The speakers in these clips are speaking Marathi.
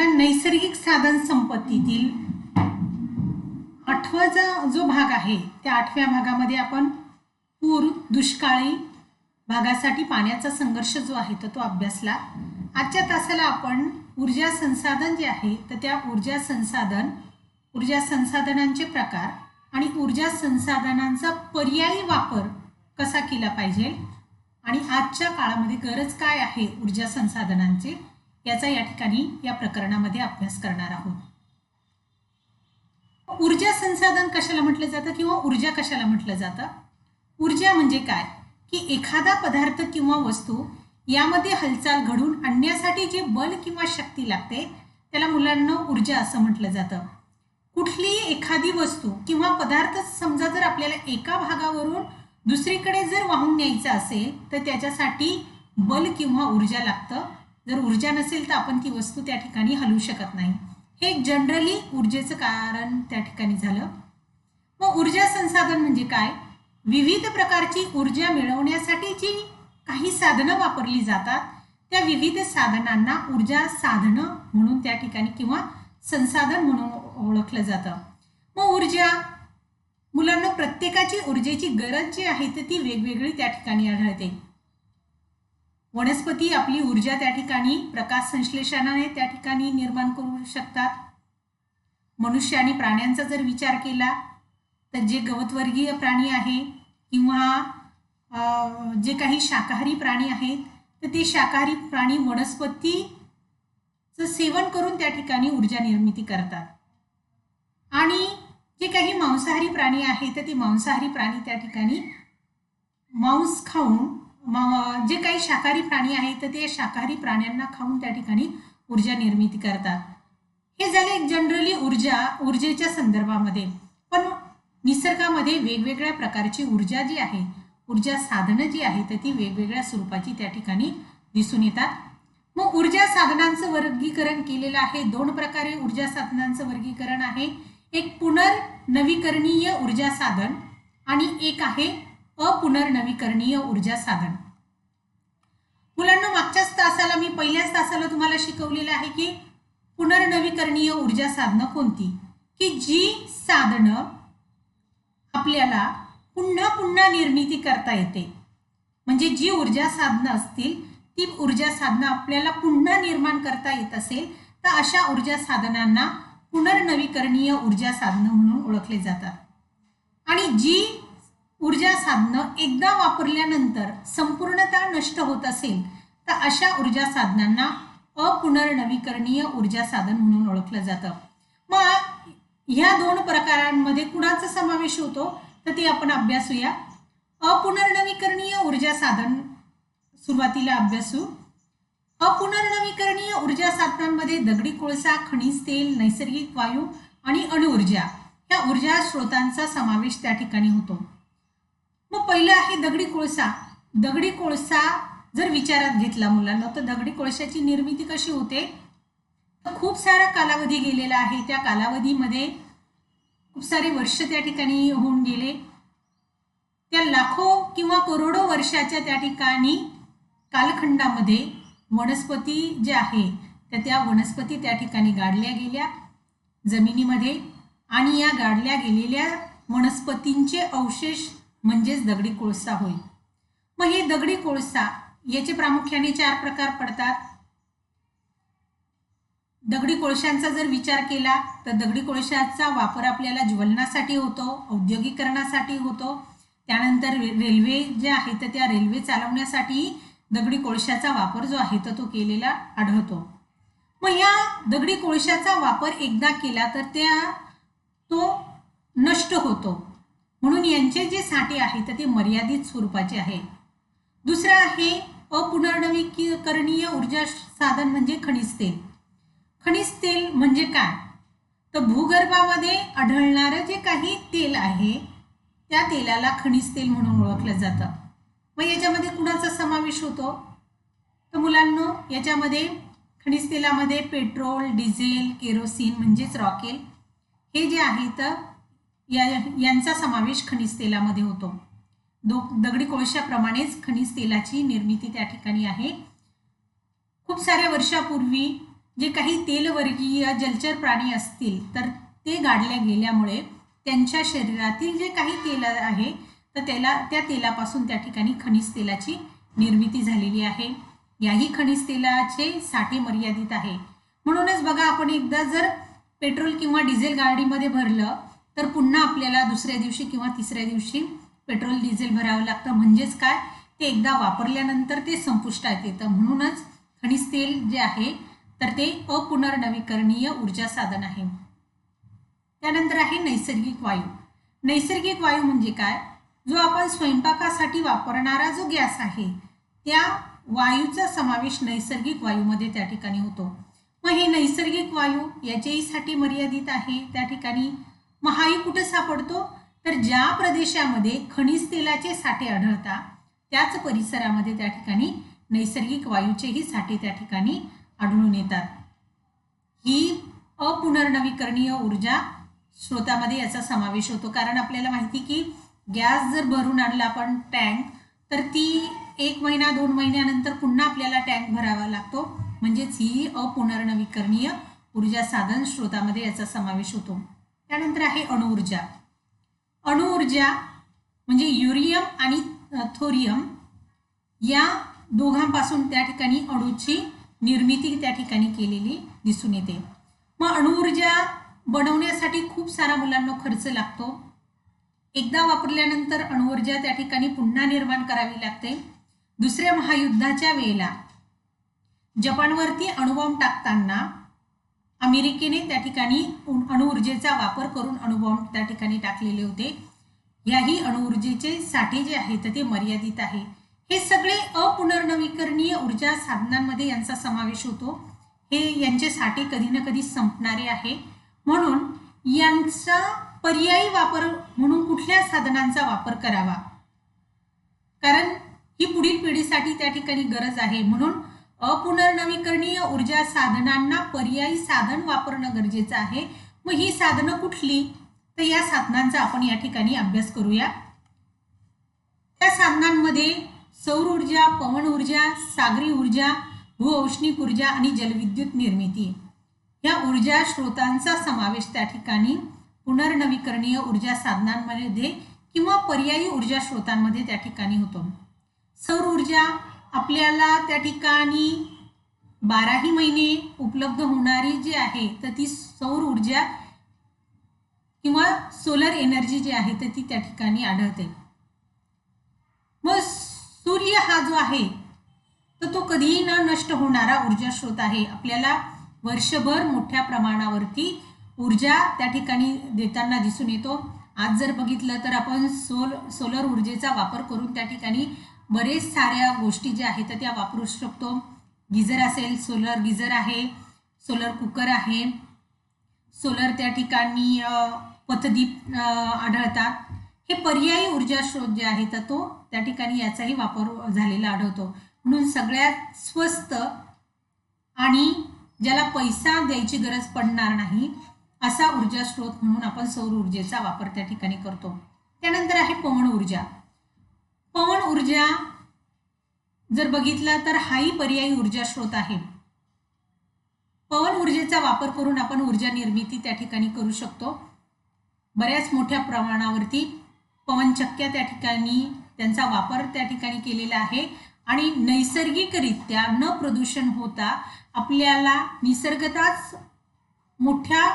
बघा नैसर्गिक साधन संपत्तीतील आठवा जो जो भाग आहे त्या आठव्या भागामध्ये आपण पूर दुष्काळी भागासाठी पाण्याचा संघर्ष जो आहे तर तो अभ्यासला. आजच्या तासाला आपण ऊर्जा संसाधन जे आहे तर त्या ऊर्जा संसाधन ऊर्जा संसाधनांचे प्रकार आणि ऊर्जा संसाधनांचा पर्यायी वापर कसा केला पाहिजे आणि आजच्या काळामध्ये गरज काय आहे ऊर्जा संसाधनांची? याचा या ठिकाणी या प्रकरणामध्ये अभ्यास करणार आहोत. ऊर्जा संसाधन कशाला म्हटलं जातं किंवा ऊर्जा कशाला म्हटलं जातं? ऊर्जा म्हणजे काय? की एखादा पदार्थ किंवा वस्तू यामध्ये हालचाल घडून आणण्यासाठी जे बल किंवा शक्ती लागते त्याला मुलांना ऊर्जा असं म्हटलं जातं. कुठलीही एखादी वस्तू किंवा पदार्थ समजा जर आपल्याला एका भागावरून दुसरीकडे जर वाहून न्यायचं असेल तर त्याच्यासाठी बल किंवा ऊर्जा लागतं. जर ऊर्जा नसेल तर आपण ती वस्तू त्या ठिकाणी हलवू शकत नाही. हे जनरली ऊर्जेचं कारण त्या ठिकाणी झालं. मग ऊर्जा संसाधन म्हणजे काय? विविध प्रकारची ऊर्जा मिळवण्यासाठी जी काही साधनं वापरली जातात त्या विविध साधनांना ऊर्जा साधनं म्हणून त्या ठिकाणी किंवा संसाधन म्हणून ओळखलं जातं. मग ऊर्जा मुलांना प्रत्येकाची ऊर्जेची गरज जी आहे तर ती वेगवेगळी त्या ठिकाणी आढळते. वनस्पती आपली ऊर्जा त्या ठिकाणी प्रकाश संश्लेषणाने त्या ठिकाणी निर्माण करू शकतात. मनुष्य आणि प्राण्यांचा जर विचार केला तर जे गवतवर्गीय प्राणी आहे किंवा जे काही शाकाहारी प्राणी आहेत तर ते शाकाहारी प्राणी वनस्पतीचं सेवन करून त्या ठिकाणी ऊर्जा निर्मिती करतात. आणि जे काही मांसाहारी प्राणी आहेत तर ते मांसाहारी प्राणी त्या ठिकाणी मांस खाऊन मग जे काही शाकाहारी प्राणी आहेत तर ते शाकाहारी प्राण्यांना खाऊन त्या ठिकाणी ऊर्जा निर्मिती करतात. हे झाले जनरली ऊर्जा ऊर्जेच्या संदर्भामध्ये. पण निसर्गामध्ये वेगवेगळ्या प्रकारची ऊर्जा जी आहे ऊर्जा साधनं जी आहे तर ती वेगवेगळ्या स्वरूपाची त्या ठिकाणी दिसून येतात. मग ऊर्जा साधनांचं वर्गीकरण केलेलं आहे. दोन प्रकारे ऊर्जा साधनांचं वर्गीकरण आहे. एक पुनर्नवीकरणीय ऊर्जा साधन आणि एक आहे अपुनर्नवीकरणीय ऊर्जा साधन. मुलांना मागच्याच तासाला मी पहिल्याच तासाला तुम्हाला शिकवलेलं आहे की पुनर्नवीकरणीय ऊर्जा साधनं कोणती? की जी साधनं आपल्याला पुन्हा पुन्हा निर्मिती करता येते. म्हणजे जी ऊर्जा साधनं असतील ती ऊर्जा साधनं आपल्याला पुन्हा निर्माण करता येत असेल तर अशा ऊर्जा साधनांना पुनर्नवीकरणीय ऊर्जा साधनं म्हणून ओळखले जातात. आणि जी ऊर्जा साधनं एकदा वापरल्यानंतर संपूर्णतः नष्ट होत असेल तर अशा ऊर्जा साधनांना अपुनर्नवीकरणीय ऊर्जा साधन म्हणून ओळखलं जातं. मग ह्या दोन प्रकारांमध्ये कुणाचा समावेश होतो? तर ते आपण अभ्यासूया. अपुनर्नवीकरणीय ऊर्जा साधन सुरुवातीला अभ्यासू. अपुनर्नवीकरणीय ऊर्जा साधनांमध्ये दगडी कोळसा खनिज तेल नैसर्गिक वायू आणि अणुऊर्जा या ऊर्जा स्रोतांचा समावेश त्या ठिकाणी होतो. मग पहिलं आहे दगडी कोळसा. दगडी कोळसा जर विचारात घेतला मुलांना तर दगडी कोळशाची निर्मिती कशी होते? तर खूप सारा कालावधी गेलेला आहे. त्या कालावधीमध्ये खूप सारे वर्ष त्या ठिकाणी होऊन गेले. त्या लाखो किंवा करोडो वर्षाच्या त्या ठिकाणी कालखंडामध्ये वनस्पती जे आहे तर त्या वनस्पती त्या ठिकाणी गाडल्या गेल्या जमिनीमध्ये. आणि या गाडल्या गेलेल्या वनस्पतींचे अवशेष म्हणजेच दगडी कोळसा होईल मग हे दगडी कोळसा याचे प्रामुख्याने चार प्रकार पडतात. दगडी कोळशांचा जर विचार केला तर दगडी कोळशाचा वापर आपल्याला ज्वलनासाठी होतो औद्योगिकरणासाठी होतो. त्यानंतर रेल्वे जे आहे तर त्या रेल्वे चालवण्यासाठी दगडी कोळशाचा वापर जो आहे तर तो केलेला आढळतो. मग या दगडी कोळशाचा वापर एकदा केला तर त्या तो नष्ट होतो. म्हणून यांचे जे साठे आहे तर ते मर्यादित स्वरूपाचे आहे. दुसरं आहे अपुनर्नवीकरणीय ऊर्जा साधन म्हणजे खनिज तेल. खनिज तेल म्हणजे काय? तर भूगर्भामध्ये आढळणारं जे काही तेल आहे त्या तेलाला खनिज तेल म्हणून ओळखलं जातं. मग याच्यामध्ये कुणाचा समावेश होतो? तर मुलांनो याच्यामध्ये खनिज तेलामध्ये पेट्रोल डिझेल केरोसिन म्हणजेच रॉकेल हे जे आहे तर या यांचा समावेश खनिज तेलामध्ये होतो. दो दगडी कोळशाप्रमाणेच खनिज तेलाची निर्मिती त्या ठिकाणी आहे. खूप साऱ्या वर्षापूर्वी जे काही तेलवर्गीय जलचर प्राणी असतील तर ते गाडल्या गेल्यामुळे त्यांच्या शरीरातील जे काही तेल आहे तर त्याला त्या तेलापासून त्या ठिकाणी खनिज तेलाची निर्मिती झालेली आहे. याही खनिज तेलाचे साठे मर्यादित आहे. म्हणूनच बघा आपण एकदा जर पेट्रोल किंवा डिझेल गाडीमध्ये भरलं तर पुन्हा आपल्याला दुसऱ्या दिवशी किंवा तिसऱ्या दिवशी पेट्रोल डिझेल भरावं लागतं. म्हणजेच काय? ते एकदा वापरल्यानंतर ते संपुष्टात येतं. म्हणूनच खनिज तेल जे आहे तर ते अपुनर्नवीकरणीय ऊर्जा साधन आहे. त्यानंतर आहे नैसर्गिक वायू. नैसर्गिक वायू म्हणजे काय? जो आपण स्वयंपाकासाठी वापरणारा जो गॅस आहे त्या वायूचा समावेश नैसर्गिक वायूमध्ये त्या ठिकाणी होतो. मग हे नैसर्गिक वायू याच्याहीसाठी मर्यादित आहे? त्या ठिकाणी मग हाही कुठे सापडतो? तर ज्या प्रदेशामध्ये खनिज तेलाचे साठे आढळतात त्याच परिसरामध्ये त्या ठिकाणी नैसर्गिक वायूचेही साठे त्या ठिकाणी आढळून येतात. ही अपुनर्नवीकरणीय ऊर्जा स्रोतामध्ये याचा समावेश होतो. कारण आपल्याला माहिती की गॅस जर भरून आणला आपण टँक तर ती एक महिना दोन महिन्यानंतर पुन्हा आपल्याला टँक भरावा लागतो. म्हणजेच ही अपुनर्नवीकरणीय ऊर्जा साधन स्रोतामध्ये याचा समावेश होतो. त्यानंतर आहे अणुऊर्जा. अणुऊर्जा म्हणजे युरियम आणि थोरियम या दोघांपासून त्या ठिकाणी अणूची निर्मिती त्या ठिकाणी केलेली दिसून येते. मग अणुऊर्जा बनवण्यासाठी खूप सारा मुलांना खर्च लागतो. एकदा वापरल्यानंतर अणुऊर्जा त्या ठिकाणी पुन्हा निर्माण करावी लागते. दुसऱ्या महायुद्धाच्या वेळेला जपानवरती अणुबॉम्ब टाकताना अमेरिकेने त्या ठिकाणी अणुऊर्जेचा वापर करून अणुबॉम्ब त्या ठिकाणी टाकलेले होते. याही अणुऊर्जेचे साठे जे आहेत ते मर्यादित आहे. हे सगळे अपुनर्नवीकरणीय ऊर्जा साधनांमध्ये यांचा समावेश होतो. हे यांचे साठे कधी ना कधी संपणारे आहे. म्हणून यांचा पर्यायी वापर म्हणून कुठल्या साधनांचा वापर करावा? कारण ही पुढील पिढीसाठी त्या ठिकाणी गरज आहे. म्हणून नवीकरणीय ऊर्जा साधनांना पर्यायी साधन वापरणं गरजेचं आहे. मग ही साधनं कुठली? तर या साधनांचा आपण या ठिकाणी अभ्यास करूया. त्या साधनांमध्ये सौर ऊर्जा पवन ऊर्जा सागरी ऊर्जा भूऔष्णिक ऊर्जा आणि जलविद्युत निर्मिती. या ऊर्जा स्रोतांचा समावेश त्या ठिकाणी पुनर्नवीकरणीय ऊर्जा साधनांमध्ये किंवा पर्यायी ऊर्जा स्रोतांमध्ये त्या ठिकाणी होतो. सौर ऊर्जा आपल्याला त्या ठिकाणी बाराही महिने उपलब्ध होणारी जी आहे तर ती सौर ऊर्जा किंवा सोलर एनर्जी जी आहे तर ती त्या ठिकाणी आढळते. मग सूर्य हा जो आहे तर तो कधीही न नष्ट होणारा ऊर्जा स्रोत आहे. आपल्याला वर्षभर मोठ्या प्रमाणावरती ऊर्जा त्या ठिकाणी देताना दिसून येतो. आज जर बघितलं तर आपण सोल सोलर ऊर्जेचा वापर करून त्या ठिकाणी बरेच साऱ्या गोष्टी ज्या आहेत त्या वापरू शकतो. गिझर असेल सोलर गिझर आहे सोलर कुकर आहे. सोलर त्या ठिकाणी पथदीप आढळतात. हे पर्यायी ऊर्जा स्रोत जे आहे तर तो त्या ठिकाणी याचाही वापर झालेला आढळतो. म्हणून सगळ्यात स्वस्त आणि ज्याला पैसा द्यायची गरज पडणार नाही असा ऊर्जा स्रोत म्हणून आपण सौर ऊर्जेचा वापर त्या ठिकाणी करतो. त्यानंतर आहे पवन ऊर्जा. पवन ऊर्जा जर बघितला तर हाही पर्यायी ऊर्जा स्रोत आहे. पवन ऊर्जेचा वापर करून आपण ऊर्जा निर्मिती त्या ठिकाणी करू शकतो. बऱ्याच मोठ्या प्रमाणावरती पवनचक्क्या त्या ठिकाणी त्यांचा वापर त्या ठिकाणी केलेला आहे. आणि नैसर्गिकरित्या न प्रदूषण होता आपल्याला निसर्गताच मोठ्या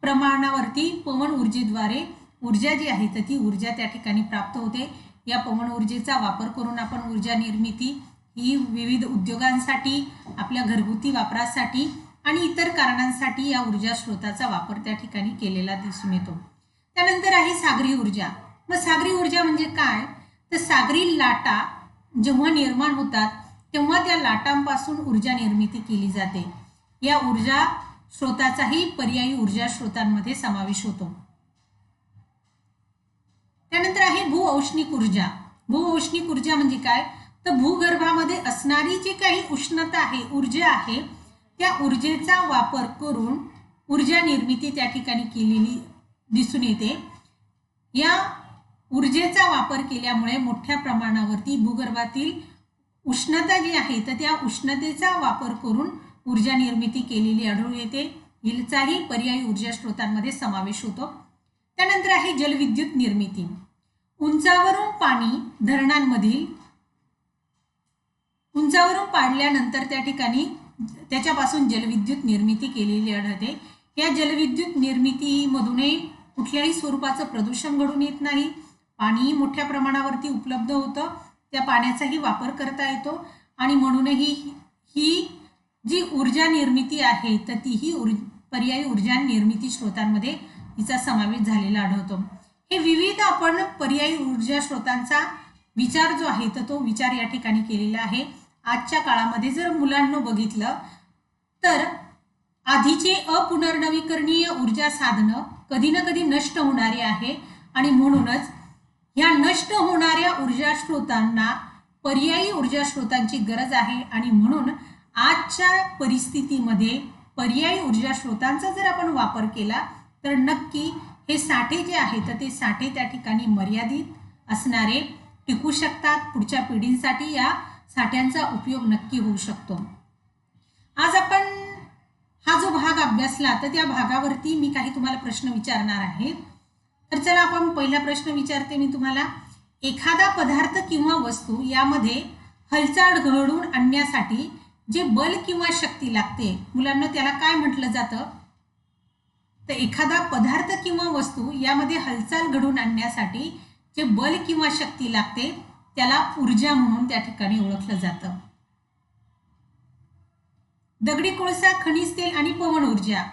प्रमाणावरती पवन ऊर्जेद्वारे ऊर्जा जी आहे तर ती ऊर्जा त्या ठिकाणी प्राप्त होते. या पवन ऊर्जेचा वापर करून आपण ऊर्जा निर्मिती ही विविध उद्योगांसाठी आपल्या घरगुती वापरासाठी आणि इतर कारणांसाठी या ऊर्जा स्रोताचा वापर त्या ठिकाणी केलेला दिसून येतो. त्यानंतर आहे सागरी ऊर्जा. मग सागरी ऊर्जा म्हणजे काय? तर सागरी लाटा जेव्हा निर्माण होतात तेव्हा त्या लाटांपासून ऊर्जा निर्मिती केली जाते. या ऊर्जा स्रोताचाही पर्यायी ऊर्जा स्रोतांमध्ये समावेश होतो. त्यानंतर आहे भूऔष्णिक ऊर्जा. भूऔष्णिक ऊर्जा म्हणजे काय? तर भूगर्भामध्ये असणारी जी काही उष्णता आहे ऊर्जा आहे त्या ऊर्जेचा वापर करून ऊर्जा निर्मिती त्या ठिकाणी केलेली दिसून येते. या ऊर्जेचा वापर केल्यामुळे मोठ्या प्रमाणावरती भूगर्भातील उष्णता जी आहे तर त्या उष्णतेचा वापर करून ऊर्जा निर्मिती केलेली आढळून येते. हिलचाही पर्यायी ऊर्जा स्रोतांमध्ये समावेश होतो. त्यानंतर आहे जलविद्युत निर्मिती. उंचावरून पाणी धरणांमधील उंचावरून पाडल्यानंतर त्या ठिकाणी त्याच्यापासून जलविद्युत निर्मिती केलेली आढळते. या जलविद्युत निर्मितीमधूनही कुठल्याही स्वरूपाचं प्रदूषण घडून येत नाही. पाणीही मोठ्या प्रमाणावरती उपलब्ध होतं. त्या पाण्याचाही वापर करता येतो. आणि म्हणूनही ही जी ऊर्जा निर्मिती आहे तर तीही ऊर् पर्यायी ऊर्जा निर्मिती स्रोतांमध्ये हिचा समावेश झालेला आढळतो. हे विविध आपण पर्यायी ऊर्जा स्रोतांचा विचार जो आहे तर तो विचार या ठिकाणी केलेला आहे. आजच्या काळामध्ये जर मुलांना बघितलं तर आधीचे अपुनर्नवीकरणीय ऊर्जा साधनं कधी ना कधी नष्ट होणारी आहे आणि म्हणूनच ह्या नष्ट होणाऱ्या ऊर्जा स्रोतांना पर्यायी ऊर्जा स्रोतांची गरज आहे आणि म्हणून आजच्या परिस्थितीमध्ये पर्यायी ऊर्जा स्रोतांचा जर आपण वापर केला तर नक्की हे साठे जे आहेत तर ते साठे त्या ठिकाणी मर्यादित असणारे टिकू शकतात. पुढच्या पिढींसाठी या साठ्यांचा उपयोग नक्की होऊ शकतो. आज आपण हा जो भाग अभ्यासला तर त्या भागावरती मी काही तुम्हाला प्रश्न विचारणार आहे. तर चला आपण पहिला प्रश्न विचारते. मी तुम्हाला एखादा पदार्थ किंवा वस्तू यामध्ये हालचाल घडवून आणण्यासाठी जे बल किंवा शक्ती लागते मुलांना त्याला काय म्हटलं जातं? तर एखादा पदार्थ किंवा वस्तू यामध्ये हालचाल घडवून आणण्यासाठी जे बल किंवा शक्ती लागते त्याला ऊर्जा म्हणून त्या ठिकाणी ओळखलं जातं. दगडी कोळसा खनिज तेल आणि पवन ऊर्जा.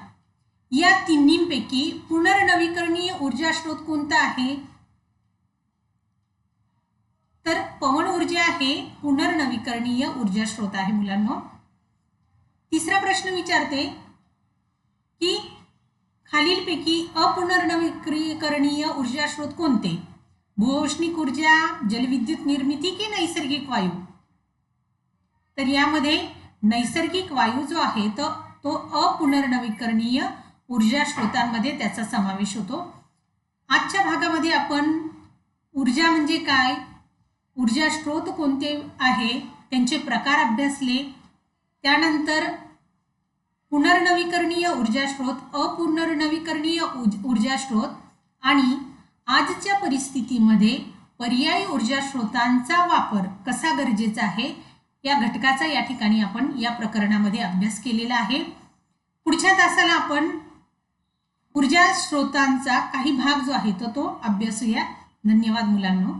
या तिन्हींपैकी पुनर्नवीकरणीय ऊर्जा स्रोत कोणता आहे? तर पवन ऊर्जा हे पुनर्नवीकरणीय ऊर्जा स्रोत आहे मुलांना. तिसरा प्रश्न विचारते की खालीलपैकी अपुनर्नवीकरणीय ऊर्जा स्रोत कोणते? भूऔष्णिक ऊर्जा जलविद्युत निर्मिती की नैसर्गिक वायू? तर यामध्ये नैसर्गिक वायू जो आहे तो तो अपुनर्नवीकरणीय ऊर्जा स्रोतांमध्ये त्याचा समावेश होतो. आजच्या भागामध्ये आपण ऊर्जा म्हणजे काय? ऊर्जा स्रोत कोणते आहे? त्यांचे प्रकार अभ्यासले. त्यानंतर पुनर्नवीकरणीय ऊर्जा स्रोत अपुनर्नवीकरणीय ऊर्जा स्रोत आणि आजच्या परिस्थितीमध्ये पर्यायी ऊर्जा स्रोतांचा वापर कसा गरजेचा आहे या घटकाचा या ठिकाणी आपण या प्रकरणामध्ये अभ्यास केलेला आहे. पुढच्या तासाला आपण ऊर्जा स्रोतांचा काही भाग जो आहे तो तो अभ्यासूया. धन्यवाद मुलांना.